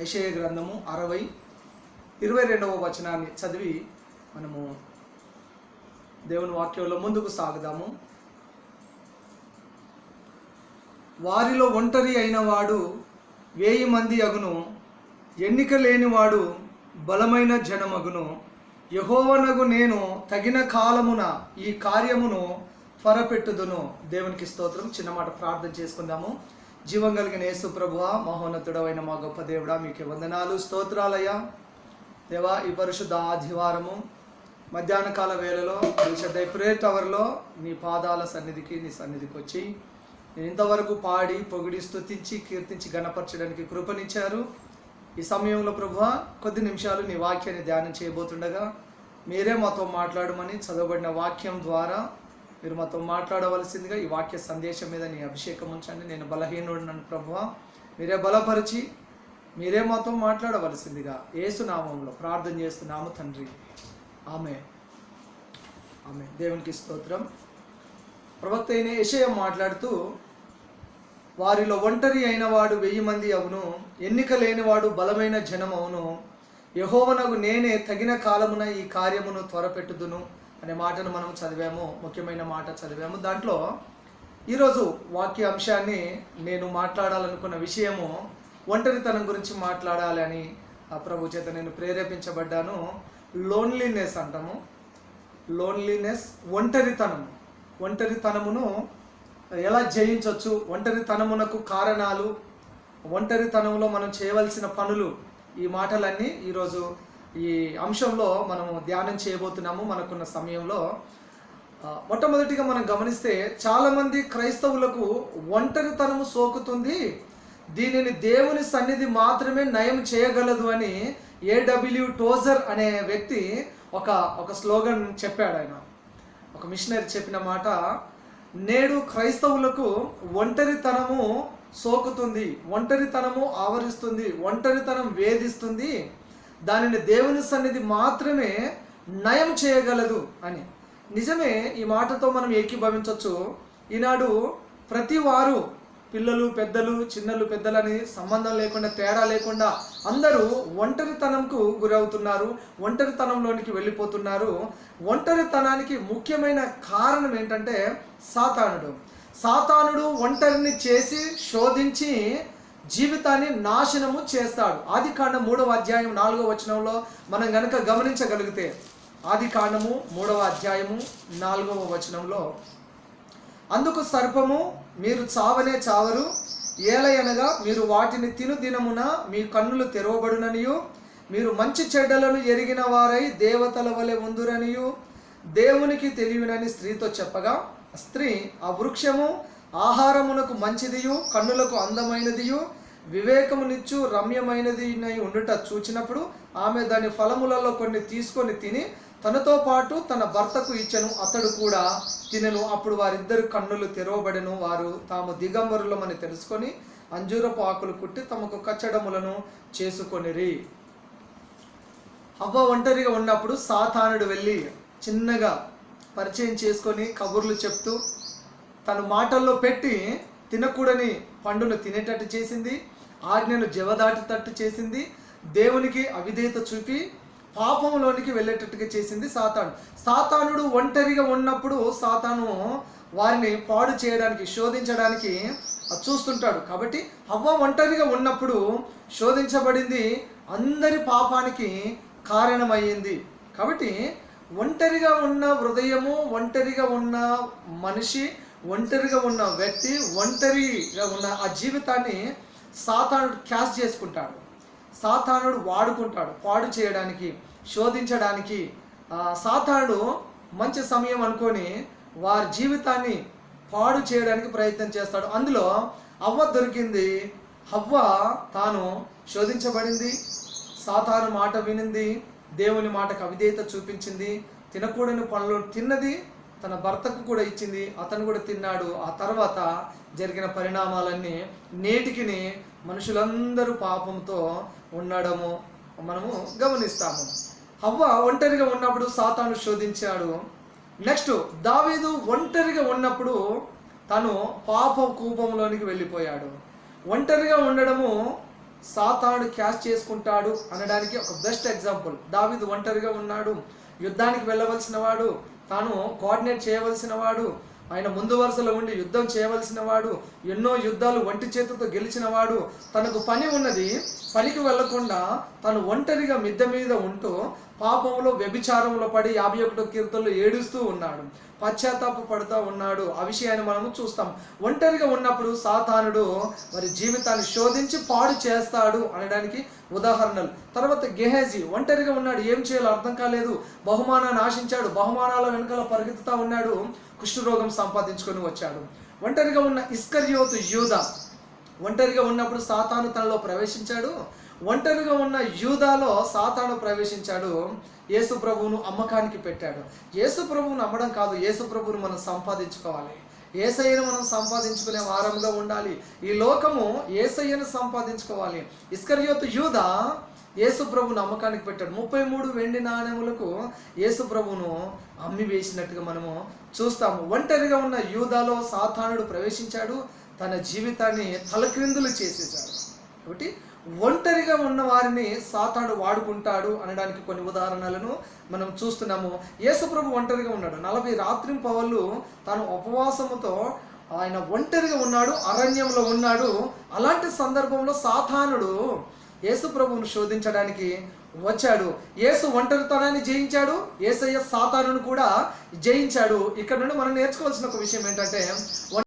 యషయ గ్రంథము అరవై ఇరవై రెండవ వచనాన్ని చదివి మనము దేవుని వాక్యంలో ముందుకు సాగుదాము. వారిలో ఒంటరి అయిన వాడు వేయి మంది అగును ఎన్నిక లేనివాడు బలమైన జనమగును. యహోవనగు నేను తగిన కాలమున ఈ కార్యమును త్వరపెట్టుదును. దేవునికి స్తోత్రం. చిన్నమాట ప్రార్థన చేసుకుందాము. జీవం కలిగిన యేసు ప్రభువ మహోన్నతుడమైన మా గొప్ప దేవుడా మీకే వందనాలు స్తోత్రాలయ్యా. దేవా ఈ పరిశుద్ధ ఆదివారము మధ్యాహ్న కాల వేళలో పరిశుద్ధ ప్రేట్ టవర్లో నీ పాదాల సన్నిధికి నీ సన్నిధికి వచ్చి నేను ఇంతవరకు పాడి పొగిడి స్థుతించి కీర్తించి గణపరచడానికి కృపనిచ్చారు. ఈ సమయంలో ప్రభు కొద్ది నిమిషాలు నీ వాక్యాన్ని ధ్యానం చేయబోతుండగా మీరే మాతో మాట్లాడమని చదవబడిన వాక్యం ద్వారా మీరు మాతో మాట్లాడవలసిందిగా ఈ వాక్య సందేశం మీద నీ అభిషేకం ఉంచండి. నేను బలహీనుడినను ప్రభు మీరే బలపరిచి మీరే మాతో మాట్లాడవలసిందిగా ఏసునామంలో ప్రార్థన చేస్తున్నాము తండ్రి. ఆమె ఆమె దేవునికి స్తోత్రం. ప్రవక్త అయిన యషయం మాట్లాడుతూ వారిలో ఒంటరి అయిన వాడు వెయ్యి మంది అవును ఎన్నిక లేనివాడు బలమైన జనం అవును యహోవనకు నేనే తగిన కాలమున ఈ కార్యమును త్వరపెట్టుదును. అనే మాటను మనం చదివాము ముఖ్యమైన మాట చదివాము. దాంట్లో ఈరోజు వాక్య అంశాన్ని నేను మాట్లాడాలనుకున్న విషయము ఒంటరితనం గురించి మాట్లాడాలి అని ప్రభు చేత నేను ప్రేరేపించబడ్డాను. లోన్లీనెస్ అంటాము. లోన్లీనెస్ ఒంటరితనం. ఒంటరితనమును ఎలా జయించవచ్చు ఒంటరితనమునకు కారణాలు? ఒంటరితనంలో మనం చేయవలసిన పనులు? ఈ మాటలన్నీ ఈరోజు ఈ అంశంలో మనము ధ్యానం చేయబోతున్నాము మనకున్న సమయంలో. మొట్టమొదటిగా మనం గమనిస్తే చాలామంది క్రైస్తవులకు ఒంటరితనము సోకుతుంది. దీనిని దేవుని సన్నిధి మాత్రమే నయం చేయగలదు అని ఏడబ్ల్యూ టోజర్ అనే వ్యక్తి ఒక ఒక స్లోగన్ చెప్పాడు ఆయన. ఒక మిషనరీ చెప్పిన మాట నేడు క్రైస్తవులకు ఒంటరితనము సోకుతుంది ఒంటరితనము ఆవరిస్తుంది ఒంటరితనం వేధిస్తుంది దానిని దేవుని సన్నిధి మాత్రమే నయం చేయగలదు అని. నిజమే ఈ మాటతో మనం ఏకీభవించవచ్చు ఈనాడు ప్రతి వారు పిల్లలు పెద్దలు చిన్నలు పెద్దలని సంబంధం లేకుండా తేడా లేకుండా అందరూ ఒంటరితనంకు గురవుతున్నారు ఒంటరితనంలోనికి వెళ్ళిపోతున్నారు. ఒంటరితనానికి ముఖ్యమైన కారణం ఏంటంటే సాతానుడు. సాతానుడు ఒంటరిని చేసి శోధించి జీవితాన్ని నాశనము చేస్తాడు. ఆది కాండం మూడవ అధ్యాయం నాలుగవ వచనంలో మనం గనక గమనించగలిగితే ఆది కాండము మూడవ అధ్యాయము నాలుగవ వచనంలో అందుకు సర్పము మీరు చావనే చావరు ఏలయనగా మీరు వాటిని తిను దినమున మీ కన్నులు తెరవబడుననియు మీరు మంచి చెడ్డలను ఎరిగిన వారై దేవతల వలె ఉందురనియు దేవునికి తెలియనని స్త్రీతో చెప్పగా స్త్రీ ఆ వృక్షము ఆహారమునకు మంచిదియు కన్నులకు అందమైనదియు వివేకమునిచ్చు రమ్యమైనది ఉండుట చూచినప్పుడు ఆమె దాని ఫలములలో కొన్ని తీసుకొని తిని తనతో పాటు తన భర్తకు ఇచ్చెను అతడు కూడా తినను. అప్పుడు వారిద్దరు కన్నులు తెరవబడెను. వారు తాము దిగంబరులమని తెలుసుకొని అంజూరపు ఆకులు కుట్టి తమకు కచ్చడములను చేసుకొనిరి. అవ్వ ఒంటరిగా ఉన్నప్పుడు సాతానుడు వెళ్ళి చిన్నగా పరిచయం చేసుకొని కబుర్లు చెప్తూ తను మాటల్లో పెట్టి తినకూడని పండును తినేటట్టు చేసింది ఆజ్ఞను జవదాటేటట్టు చేసింది దేవునికి అవిధేయత చూపి పాపంలోనికి వెళ్ళేటట్టుగా చేసింది సాతాను. సాతానుడు ఒంటరిగా ఉన్నప్పుడు సాతాను వారిని పాడు చేయడానికి శోధించడానికి చూస్తుంటాడు. కాబట్టి అవ్వ ఒంటరిగా ఉన్నప్పుడు శోధించబడింది అందరి పాపానికి కారణమయ్యింది కాబట్టి ఒంటరిగా ఉన్న హృదయము ఒంటరిగా ఉన్న మనిషి ఒంటరిగా ఉన్న వ్యక్తి ఒంటరిగా ఉన్న ఆ జీవితాన్ని సాతానుడు క్యాష్ చేసుకుంటాడు. సాతానుడు వాడుకుంటాడు. పాడు చేయడానికి శోధించడానికి. సాతానుడు మంచి సమయం అనుకొని వారి జీవితాన్ని పాడు చేయడానికి ప్రయత్నం చేస్తాడు. అందులో అవ్వ దొరికింది. హవ్వ తాను శోధించబడింది. సాతాను మాట వినింది. దేవుని మాటకు అవిధేయత చూపించింది. తినకూడని పనులు తిన్నది. తన భర్తకు కూడా ఇచ్చింది అతను కూడా తిన్నాడు. ఆ తర్వాత జరిగిన పరిణామాలన్నీ నేటికిని మనుషులందరూ పాపంతో ఉండడము మనము గమనిస్తాము. హవ్వ ఒంటరిగా ఉన్నప్పుడు సాతాను శోధించాడు. నెక్స్ట్ దావీదు ఒంటరిగా ఉన్నప్పుడు తను పాప కూపంలోనికి వెళ్ళిపోయాడు. ఒంటరిగా ఉండడము సాతానుడు క్యాష్ చేసుకుంటాడు అనడానికి ఒక బెస్ట్ ఎగ్జాంపుల్. దావీదు ఒంటరిగా ఉన్నాడు. యుద్ధానికి వెళ్ళవలసిన వాడు. తాను కోఆర్డినేట్ చేయవలసిన వాడు ఆయన ముందు వరుసలో ఉండి యుద్ధం చేయవలసిన వాడు ఎన్నో యుద్ధాలు ఒంటి చేతితో గెలిచిన వాడు తనకు పని ఉన్నది పనికి వెళ్ళకుండా తను ఒంటరిగా మిద్దె మీద ఉంటూ పాపంలో వ్యభిచారంలో పడి యాభై ఒకటో కీర్తనలో ఏడుస్తూ ఉన్నాడు. పశ్చాత్తాప పడుతూ ఉన్నాడు. ఆ విషయాన్ని మనము చూస్తాం. ఒంటరిగా ఉన్నప్పుడు సాతానుడు మరి జీవితాన్ని శోధించి పాడు చేస్తాడు అనడానికి ఉదాహరణలు. తర్వాత గెహేజీ ఒంటరిగా ఉన్నాడు. ఏం చేయాలో అర్థం కాలేదు. బహుమానాన్ని ఆశించాడు. బహుమానాల వెనకాల పరిగెత్తుతా ఉన్నాడు. కుష్ఠరోగం సంపాదించుకొని వచ్చాడు. ఒంటరిగా ఉన్న ఇస్కర్యోతు యూధ ఒంటరిగా ఉన్నప్పుడు సాతాను తనలో ప్రవేశించాడు. ఒంటరిగా ఉన్న యూదాలో సాతాను ప్రవేశించాడు. యేసు ప్రభువును అమ్మకానికి పెట్టాడు. యేసు ప్రభువును అమ్మడం కాదు యేసు ప్రభువును మనం సంపాదించుకోవాలి. ఏసయ్యను మనం సంపాదించుకునే వారంగా ఉండాలి. ఈ లోకము ఏసయ్యను సంపాదించుకోవాలి. ఇస్కర్యోతు యూద యేసు ప్రభువును అమ్మకానికి పెట్టాడు. ముప్పై మూడు వెండి నాణెములకు యేసు ప్రభువును అమ్మి వేసినట్టుగా మనము చూస్తాము. ఒంటరిగా ఉన్న యూదాలో సాతానుడు ప్రవేశించాడు. తన జీవితాన్ని తలక్రిందులు చేసేశాడు. కాబట్టి ఒంటరిగా ఉన్న వారిని సాతాడు వాడుకుంటాడు అనడానికి కొన్ని ఉదాహరణలను మనం చూస్తున్నాము. యేసుప్రభు ఒంటరిగా ఉన్నాడు. నలభై రాత్రి పవళ్ళు తాను ఉపవాసముతో ఆయన ఒంటరిగా ఉన్నాడు అరణ్యంలో ఉన్నాడు. అలాంటి సందర్భంలో సాతానుడు యేసుప్రభువును శోధించడానికి వచ్చాడు. యేసు ఒంటరితనాన్ని జయించాడు. యేసయ్య సాతానును కూడా జయించాడు. ఇక్కడ నుండి మనం నేర్చుకోవాల్సిన ఒక విషయం ఏంటంటే